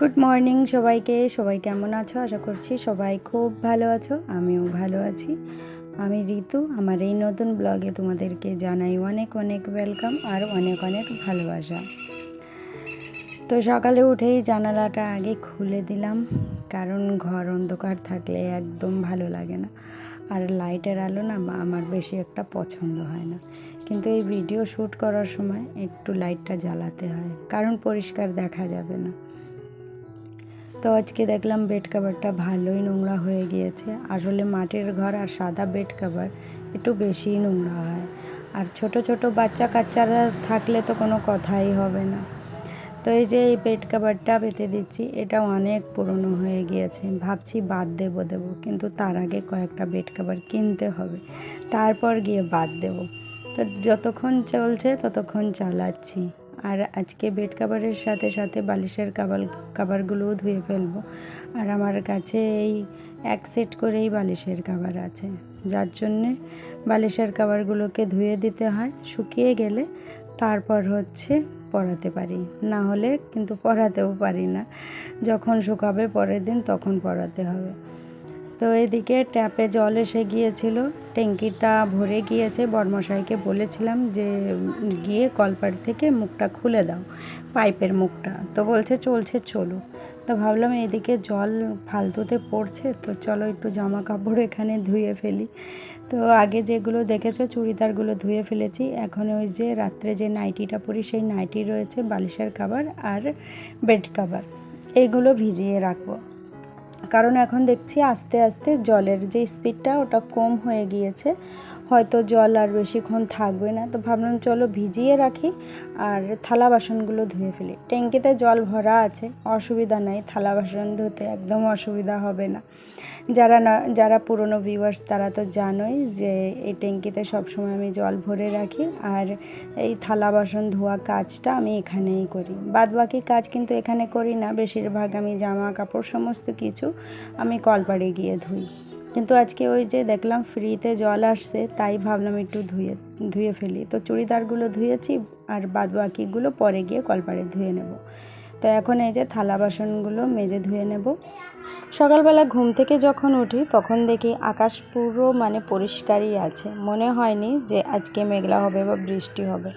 Good morning সবাইকে। সবাই কেমন আছো? আশা করছি সবাই খুব ভালো আছো, আমিও ভালো আছি। আমি ঋতু, আমার এই নতুন ব্লগে তোমাদেরকে জানাই অনেক অনেক ওয়েলকাম আর অনেক অনেক ভালোবাসা। তো সকালে উঠেই জানালাটা আগে খুলে দিলাম, কারণ ঘর অন্ধকার থাকলে একদম ভালো লাগে না। আর লাইটের আলো না আমার বেশি একটা পছন্দ হয় না। কিন্তু এই ভিডিও শ্যুট করার সময় একটু লাইটটা জ্বালাতে হয়, কারণ পরিষ্কার দেখা যাবে না। তো আজকে দেখলাম বেড কাভারটা ভালোই নোংরা হয়ে গিয়েছে। আসলে মাটির ঘর আর সাদা বেড কাভার একটু বেশিই নোংরা হয়। আর ছোট ছোট বাচ্চা কাচ্চারা থাকলে তো কোনো কথাই হবে না। তো এই যে এই বেড কাভারটা পেতে দিচ্ছি, এটা অনেক পুরনো হয়ে গিয়েছে। ভাবছি বাদ দেবো দেবো। কিন্তু তার আগে কয়েকটা বেড কাভার কিনতে হবে। তারপর গিয়ে বাদ দেবো। তো যতক্ষণ চলছে ততক্ষণ চালাচ্ছি। আর আজকে বেড কাভারের সাথে সাথে বালিশের কাবার কাভারগুলোও ধুয়ে ফেলব। আর আমার কাছে এই এক সেট করেই বালিশের কাভার আছে। যার জন্যে বালিশের কাভারগুলোকে ধুয়ে দিতে হয়, শুকিয়ে গেলে তারপর হচ্ছে পরাতে পারি। না হলে কিন্তু পরাতেও পারি না। যখন শুকাবে পরের দিন তখন পরাতে হবে। তো এদিকে ট্যাপে জল এসে গিয়েছিল। ট্যাঙ্কিটা ভরে গিয়েছে। বর্মশাইকে বলেছিলাম যে, গিয়ে কলপার থেকে মুখটা খুলে দাও, পাইপের মুখটা। তো বলছে, চলছে, চলো। তো ভাবলাম এদিকে জল ফালতুতে পড়ছে, তো চলো একটু জামা কাপড় এখানে ধুয়ে ফেলি। তো আগে যেগুলো দেখেছ, চুড়িদারগুলো ধুয়ে ফেলেছি। এখন ওই যে রাত্রে যে নাইটিটা পরি, সেই নাইটি রয়েছে, বালিশের কাভার আর বেড কাভার এইগুলো ভিজিয়ে রাখব। কারণ এখন দেখছি আস্তে আস্তে জলের যে স্পিডটা ওটা কম হয়ে গিয়েছে। হয়তো জল আর বেশিক্ষণ থাকবে না। তো ভাবলাম চলো ভিজিয়ে রাখি আর থালা বাসনগুলো ধুয়ে ফেলি। ট্যাঙ্কিতে জল ভরা আছে, অসুবিধা নাই, থালা বাসন ধুতে একদম অসুবিধা হবে না। যারা না, যারা পুরনো ভিউয়ার্স তারা তো জানোই যে এই ট্যাঙ্কিতে সবসময় আমি জল ভরে রাখি আর এই থালা বাসন ধোয়া কাজটা আমি এখানেই করি। বাদ বাকি কাজ কিন্তু এখানে করি না, বেশিরভাগ আমি জামা কাপড় সমস্ত কিছু আমি কলপাড়ে গিয়ে ধুই। কিন্তু আজকে ওই যে দেখলাম ফ্রিতে জল আসছে, তাই ভাবলাম একটু ধুয়ে ধুয়ে ফেলি। তো চুড়িদারগুলো ধুয়েছি আর বাদ বাকিগুলো পরে গিয়ে কলপাড়ে ধুয়ে নেব। তো এখন এই যে থালা বাসনগুলো মেজে ধুয়ে নেব। সকালবেলা ঘুম থেকে যখন উঠি, তখন দেখি আকাশ পুরো মানে পরিষ্কারই আছে। মনে হয়নি যে আজকে মেঘলা হবে বা বৃষ্টি হবে।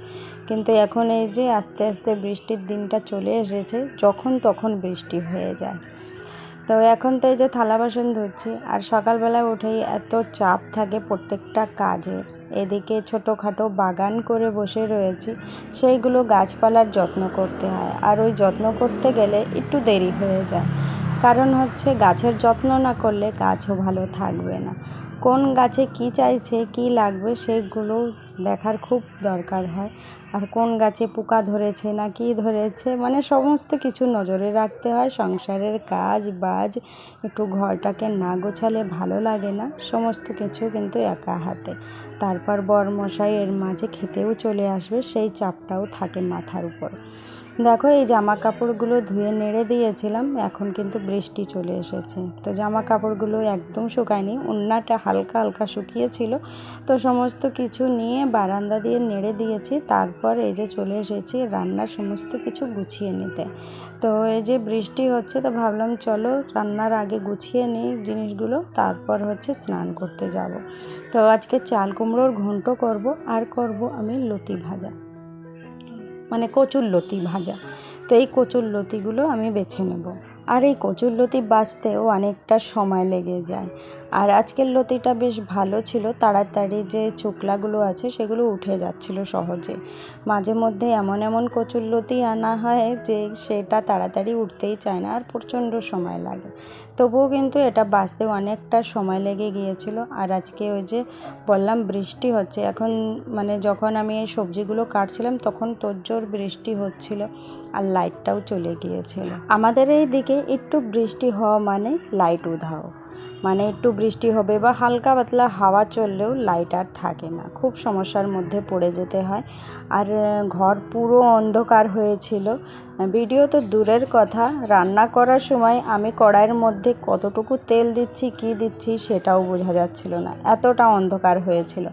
কিন্তু এখন এই যে আস্তে আস্তে বৃষ্টির দিনটা চলে এসেছে, যখন তখন বৃষ্টি হয়ে যায়। তো এখন তো এই যে থালা বাসন ধুচ্ছি, আর সকালবেলা উঠেই এত চাপ থাকে প্রত্যেকটা কাজের এদিকে ছোটোখাটো বাগান করে বসে রয়েছি, সেইগুলো গাছপালার যত্ন করতে হয়, আর ওই যত্ন করতে গেলে একটু দেরি হয়ে যায়। কারণ হচ্ছে গাছের যত্ন না করলে গাছও ভালো থাকবে না। কোন গাছে কি চাইছে, কি লাগবে সেগুলো দেখার খুব দরকার হয়। আর কোন গাছে পোকা ধরেছে না কি ধরেছে মানে সমস্ত কিছু নজরে রাখতে হয়। সংসারের কাজ বাজ, একটু ঘরটাকে না গোছালে ভালো লাগে না। সমস্ত কিছু কিন্তু একা হাতে। তারপর বরমশাই এর মাঝে খেতেও চলে আসবে, সেই চাপটাও থাকে মাথার উপর। দেখো, এই জামা কাপড়গুলো ধুয়ে নেড়ে দিয়েছিলাম, এখন কিন্তু বৃষ্টি চলে এসেছে। তো জামা কাপড়গুলো একদম শুকায়নি, উন্নাটা হালকা হালকা শুকিয়েছিল। তো সমস্ত কিছু নিয়ে বারান্দা দিয়ে নেড়ে দিয়েছি। তারপর এই যে চলে এসেছি রান্নার সমস্ত কিছু গুছিয়ে নিতে। তো এই যে বৃষ্টি হচ্ছে তো ভাবলাম চলো রান্নার আগে গুছিয়ে নিই জিনিসগুলো, তারপর হচ্ছে স্নান করতে যাব। তো আজকে চাল কুমড়োর ঘন্ট করব আর করব আমি লতি ভাজা। মানে কচুর লতি ভাজা। তো এই কচুর লতিগুলো আমি বেছে নেব। আর এই কচুর লতি বাঁচতেও অনেকটা সময় লেগে যায়। আর আজকের লতিটা বেশ ভালো ছিল, তাড়াতাড়ি যে চোকলাগুলো আছে সেগুলো উঠে যাচ্ছিল সহজে। মাঝে মধ্যে এমন এমন কচুর লতি আনা হয় যে সেটা তাড়াতাড়ি উঠতেই চায় না আর প্রচণ্ড সময় লাগে। তবুও কিন্তু এটা বাঁচতে অনেকটা সময় লেগে গিয়েছিল। আর আজকে ওই যে বললাম বৃষ্টি হচ্ছে, এখন মানে যখন আমি এই সবজিগুলো কাটছিলাম তখন তোজ্জোর বৃষ্টি হচ্ছিল আর লাইটটাও চলে গিয়েছিল। আমাদের এই দিকে একটু বৃষ্টি হওয়া মানে লাইট উধাও। মানে একটু বৃষ্টি হবে বা হালকা পাতলা হাওয়া চললেও লাইট আর থাকে না। খুব সমস্যার মধ্যে পড়ে যেতে হয়। আর ঘর পুরো অন্ধকার হয়েছিল। ভিডিও তো দূরের কথা। রান্না করার সময় আমি কড়াইয়ের মধ্যে কতটুকু তেল দিচ্ছি, কি দিচ্ছি সেটাও বোঝা যাচ্ছিল না। এতটা অন্ধকার হয়েছিল।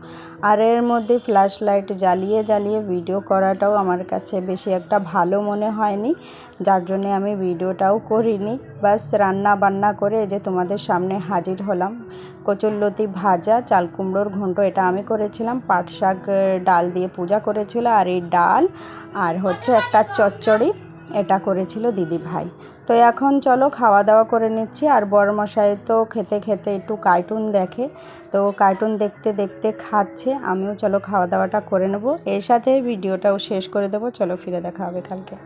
আর এর মধ্যে ফ্ল্যাশ লাইট জ্বালিয়ে জ্বালিয়ে ভিডিও করাটাও আমার কাছে বেশি একটা ভালো মনে হয়নি। যার জন্যে আমি ভিডিওটাও করিনি। বাস রান্না বান্না করে যে তোমাদের সামনে হাজির হলাম। কচুরলতি ভাজা, চাল কুমড়োর ঘন্ট এটা আমি করেছিলাম। পাট শাক ডাল দিয়ে পূজা করেছিল। আর এই ডাল, আর হচ্ছে একটা চচ্চড়ি। এটা করেছিল দিদি ভাই। তো এখন চলো খাওয়া দাওয়া করে নিচ্ছি। আর বড়মশাই তো খেতে খেতে একটু কার্টুন দেখে, তো কার্টুন দেখতে দেখতে খাচ্ছে। আমিও চলো খাওয়া দাওয়াটা করে নেব। এর সাথে ভিডিওটাও শেষ করে দেবো। চলো ফিরে দেখা হবে কালকে।